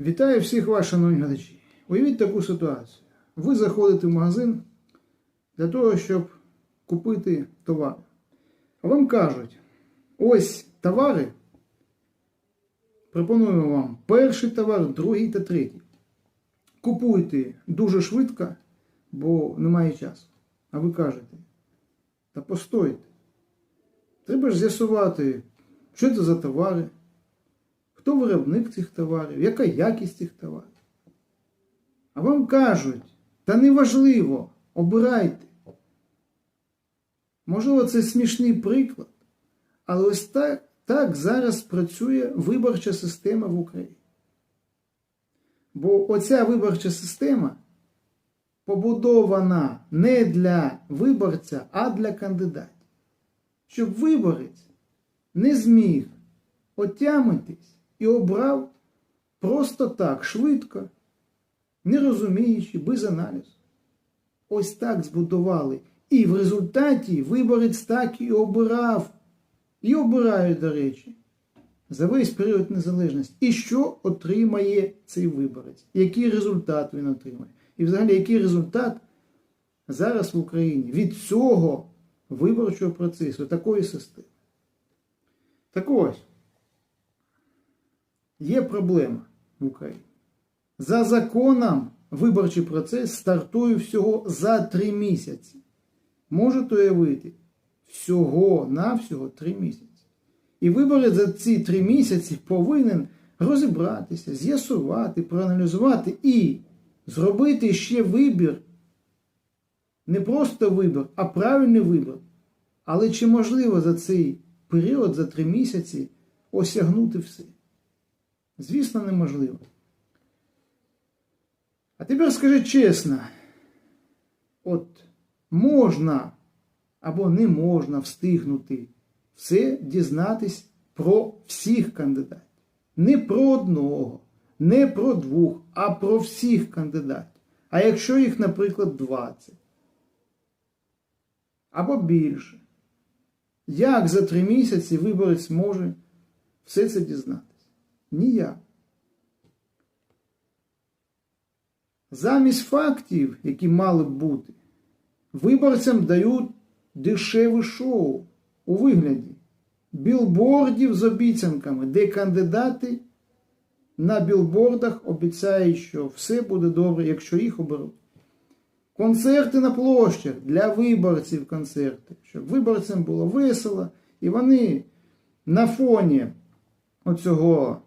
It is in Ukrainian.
Вітаю всіх вас, шановні глядачі. Уявіть таку ситуацію. Ви заходите в магазин для того, щоб купити товар. А вам кажуть, ось товари. Пропонуємо вам перший товар, другий та третій. Купуйте дуже швидко, бо немає часу. А ви кажете, та постойте. Треба ж з'ясувати, що це за товари, хто виробник цих товарів, яка якість цих товарів. А вам кажуть, та неважливо, обирайте. Можливо, це смішний приклад, але ось так, так зараз працює виборча система в Україні. Бо оця виборча система побудована не для виборця, а для кандидатів. Щоб виборець не зміг отямитись і обрав просто так, швидко, не розуміючи, без аналізу. Ось так збудували. І в результаті виборець так і обирав. І обирають, до речі, за весь період незалежності. І що отримає цей виборець? Який результат він отримає? І взагалі, який результат зараз в Україні від цього виборчого процесу, такої системи? Так ось, є проблема в Україні. За законом виборчий процес стартує всього за три місяці. Можете уявити, всього-навсього три місяці. І виборець за ці три місяці повинен розібратися, з'ясувати, проаналізувати і зробити ще вибір. Не просто вибір, а правильний вибір. Але чи можливо за цей період, за три місяці, осягнути все? Звісно, неможливо. А тепер скажи чесно, от можна або не можна встигнути все дізнатись про всіх кандидатів. Не про одного, не про двох, а про всіх кандидатів. А якщо їх, наприклад, 20 або більше, як за три місяці виборець може все це дізнатися? Ніяк. Замість фактів, які мали б бути, виборцям дають дешеве шоу у вигляді білбордів з обіцянками, де кандидати на білбордах обіцяють, що все буде добре, якщо їх оберуть. Концерти на площах для виборців концерти, щоб виборцям було весело, і вони на фоні оцього